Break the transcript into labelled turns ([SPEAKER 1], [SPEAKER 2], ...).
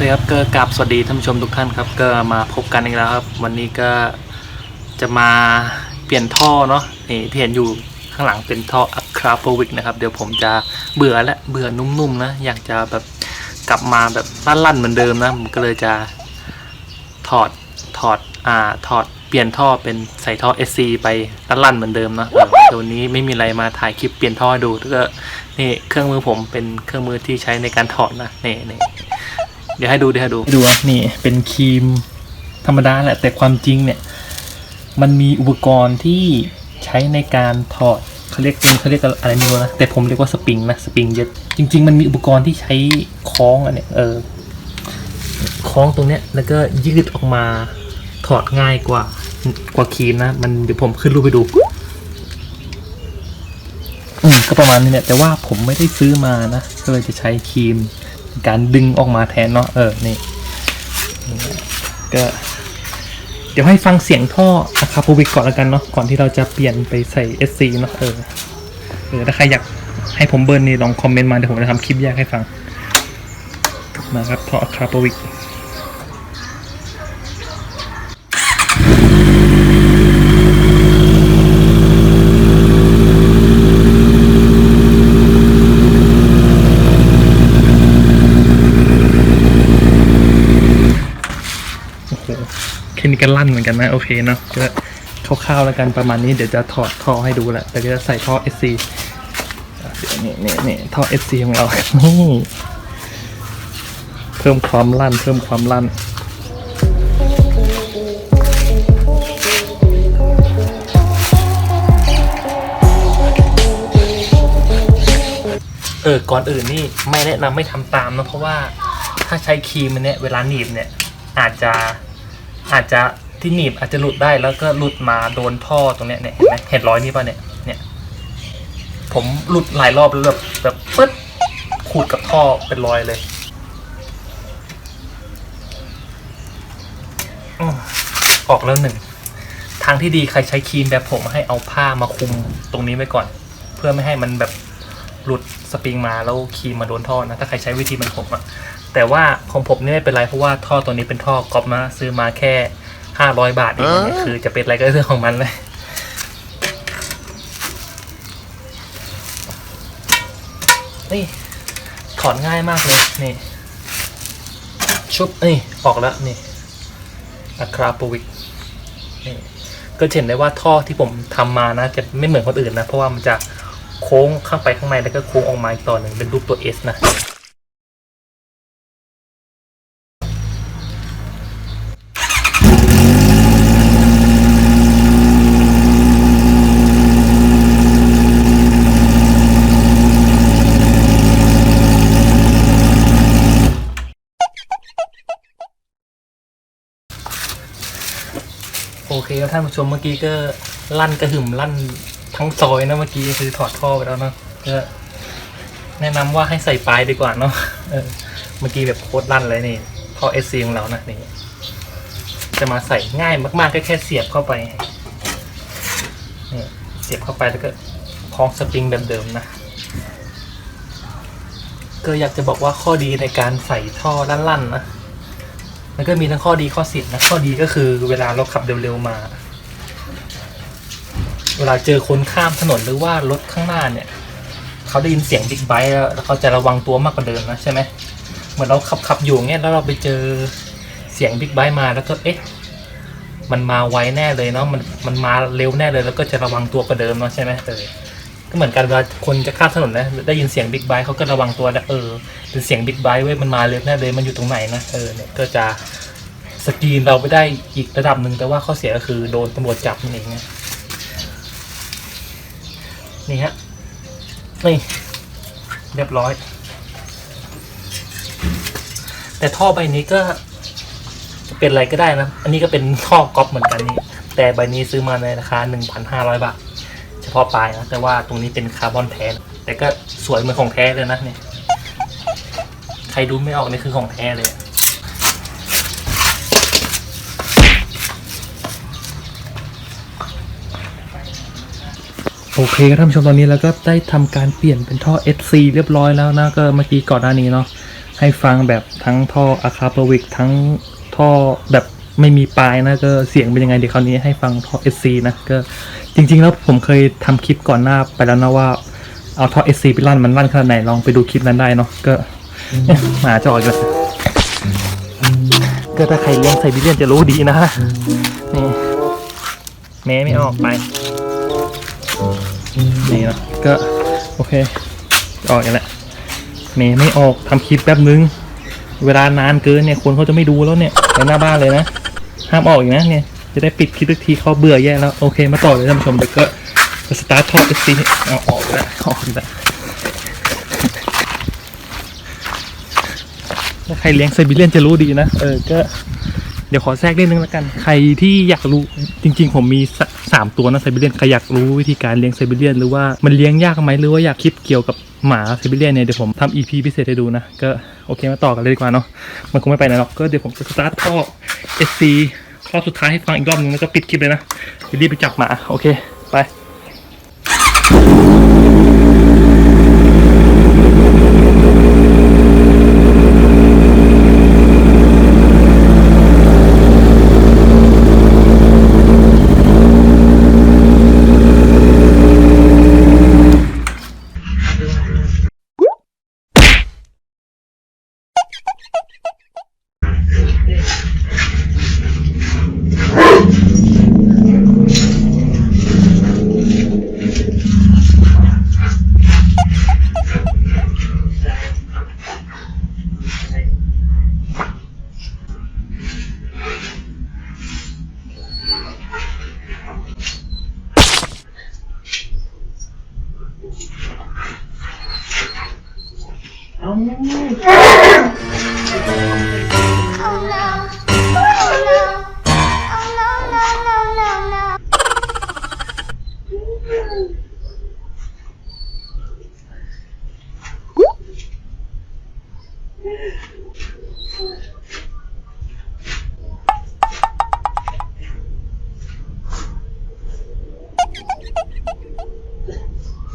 [SPEAKER 1] เคครับก็กราบสวัสดีท่านผู้ชมทุกท่านครับ ก็มาพบกันอีกแล้วครับ วันนี้ก็จะมาเปลี่ยนท่อเนาะนี่ที่เห็นอยู่ข้างหลังเป็นท่ออะคราโปวิกนะครับ เดี๋ยวผมจะเบื่อและเบื่อนุ่มๆนะอยากจะแบบกลับมาแบบลั่นๆเหมือนเดิมนะผมก็เลยจะถอดถอดอ่าถอดเปลี่ยนท่อเป็นใส่ท่อ SC ไปลั่นๆเหมือนเดิมนะเออเดี๋ยวนี้ไม่มีอะไรมาถ่ายคลิปเปลี่ยนท่อดูก็นี่เครื่องมือผมเป็นเครื่องมือที่ใช้ในการถอดนะนี่นี่ เดี๋ยวให้ดูเดี๋ยวให้ดูดูอะนี่เป็นครีมธรรมดาแหละ แต่ความจริงเนี่ย มันมีอุปกรณ์ที่ใช้ในการถอดเขาเรียกเขาเรียกอะไรไม่รู้นะแต่ผมเรียกว่าสปริงนะสปริงเย็ดจริง ๆ มันมีอุปกรณ์ที่ใช้คล้องอันเนี้ยเออคล้องตรงเนี้ยแล้วก็ยืดออกมาถอดง่ายกว่ากว่าครีมนะ มันเดี๋ยวผมขึ้นรูปไปดูอืมก็ประมาณนี้เนี่ยแต่ว่าผมไม่ได้ซื้อมานะก็เลยจะใช้ครีมใน การดึงออกมาแทนเนาะเออนี่ก็เดี๋ยวให้ฟังเสียงท่ออะคาปูบิกก่อนแล้วกันเนาะก่อนที่เราจะเปลี่ยนไปใส่ SC เนาะเออเออถ้าใครอยากให้ผมเบิร์นนี่ลองคอมเมนต์มาเดี๋ยวผมจะทำคลิปแยกให้ฟัง มาครับท่ออะคาปูบิก แค่นี้ก็ลั่นเหมือนกันนะ โอเคเนาะก็คร่าวๆแล้วกันประมาณนี้เดี๋ยวจะถอดท่อให้ดูแหละแต่ก็จะใส่ท่อ SC เดี๋ยวนี่นี่นี่ท่อ SC ของเรานี่เพิ่มความลั่น เพิ่มความลั่นเออก่อนอื่นนี่ไม่แนะนำไม่ทำตามนะเพราะว่าถ้าใช้ครีมมันเนี่ยเวลาหนีบเนี่ยอาจจะ อาจจะที่หนีบอาจจะหลุดได้แล้วก็หลุดมาโดนท่อตรงเนี้ยเนี่ยเห็นไหมเห็นรอยนี้ป่ะเนี่ยเนี่ย ผมหลุดหลายรอบแล้วแบบแบบปึ๊ดขูดกับท่อเป็นรอยเลยอออกแล้วหนึ่งทางที่ดีใครใช้ครีมแบบผมให้เอาผ้ามาคุมตรงนี้ไว้ก่อน เพื่อไม่ให้มันแบบหลุดสปริงมาแล้วครีมมาโดนท่อนะถ้าใครใช้วิธีมันผมอะ แต่ว่าของผมนี่ไม่เป็นไรเพราะว่าท่อตัวนี้เป็นท่อกอบมาซื้อมาแค่ห้าร้อยบาทเองเนี่ยคือจะเป็นอะไรก็เรื่องของมันเลยนี่ถอนง่ายมากเลยนี่ ชุบนี่ออกแล้วนี่อะคราโปวิกนี่ก็จะเห็นได้ว่าท่อที่ผมทำมานะ จะไม่เหมือนคนอื่นนะ เพราะว่ามันจะโค้งเข้าไปข้างในแล้วก็โค้งออกมาอีกต่อหนึ่งเป็นรูปตัว S นะ โอเคครับท่านผู้ชมเมื่อกี้ก็ลั่นกระหึ่มลั่นทั้งซอยนะเมื่อกี้คือถอดท่อไปแล้วเนอะก็แนะนำว่าให้ใส่ปลายดีกว่าเนาะเอเมื่อกี้แบบโคตรลั่นเลยนี่ท่อเอซีของเรานะนี่จะมาใส่ง่ายมากๆก็แค่เสียบเข้าไปนี่เสียบเข้าไปแล้วก็คล้องสปริงแบบเดิมนะก็อยากจะบอกว่าข้อดีในการใส่ท่อลั่นๆนะ มันก็มีทั้งข้อดีข้อเสียนะข้อดีก็คือเวลาเราขับเร็วๆมา เวลาเจอคนข้ามถนนหรือว่ารถข้างหน้าเนี่ยเขาได้ยินเสียงบิ๊กไบค์แล้วเขาจะระวังตัวมากกว่าเดิมนะใช่ไหมเหมือนเราขับขับอยู่เงี้ยแล้วเราไปเจอเสียงบิ๊กไบค์มาแล้วก็เอ๊ะมันมาไวแน่เลยเนาะมันมันมาเร็วแน่เลย แล้วก็จะระวังตัวกว่าเดิมเนาะใช่ไหมเออ ก็เหมือนกันเวลาคนจะข้ามถนนนะ ได้ยินเสียงบิ๊กไบค์เขาก็ระวังตัวนะเออเป็นเสียงบิ๊กไบค์เว้ยมันมาเร็วแน่เลยมันอยู่ตรงไหนนะเออเนี่ยก็จะสกรีนเราไปได้อีกระดับหนึ่งแต่ว่าข้อเสียก็คือโดนตำรวจจับนั่นเองนะนี่ฮะนี่เรียบร้อย แต่ท่อใบนี้ก็จะเป็นอะไรก็ได้นะ อันนี้ก็เป็นท่อก๊อปเหมือนกันนี่แต่ใบนี้ซื้อมาในราคา 1,500 บาท ฉพาะปลายนะแต่ว่าตรงนี้เป็นคาร์บอนแท้ แต่ก็สวยเหมือนของแท้เลยนะเนี่ยใครดูไม่ออกนี่คือของแท้เลยโอเคครับท่านผู้ชมตอนนี้เราก็ได้ทำการเปลี่ยนเป็นท่อ SC เรียบร้อยแล้วนะก็เมื่อกี้ก่อนหน้านี้เนาะให้ฟังแบบทั้งท่ออะคาเปวิกทั้งท่อแบบ ไม่มีปลายนะก็เสียงเป็นยังไงเดี๋ยวคราวนี้ให้ฟังท่อ SC นะก็จริง ๆ แล้วผมเคยทำคลิปก่อนหน้าไปแล้วนะว่าเอาท่อ SC ไปลั่นมันลั่นขนาดไหนลองไปดูคลิปนั้นได้เนาะก็หมาจอดกันก็ถ้าใครเลี้ยงไซบีเรียนจะรู้ดีนะนี่แม่ไม่ออกไปนี่เนาะก็โอเคออกกันแหละเมย์ไม่ออกทำคลิปแป๊บนึงเวลานานเกินเนี่ยคนเขาจะไม่ดูแล้วเนี่ยไปหน้าบ้านเลยนะ ห้ามออกอีกนะเนี่ย จะได้ปิดคลิปทุกทีเขาเบื่อแย่แล้ว โอเค มาต่อเลยท่านผู้ชมเดี๋ยวก็จะสตาร์ททอดซีเอาออกแล้วออกแล้วถ้าใครเลี้ยงไซบีเรียนจะรู้ดีนะ เออ ก็ เดี๋ยวขอแทรกนิดนึงแล้วกัน ใครที่อยากรู้จริง ๆ ผมมีสสามตัวนะไซบีเรียนใครอยากรู้วิธีการเลี้ยงไซบีเรียนหรือว่ามันเลี้ยงยากไหมหรือว่าอยากคลิปเกี่ยวกับ หมาไซบิเลียนเนี่ยเดี๋ยวผมทำ EP พิเศษให้ดูนะ ก็โอเคมาต่อกันเลยดีกว่าเนาะมันคงไม่ไปไหนหรอกก็เดี๋ยวผมจะสตาร์ทท่อ SC รอบสุดท้ายให้ฟังอีกรอบนึงแล้วก็ปิดคลิปเลยนะรีบไปจับหมา โอเค ไป
[SPEAKER 2] Oh, no. Oh, no.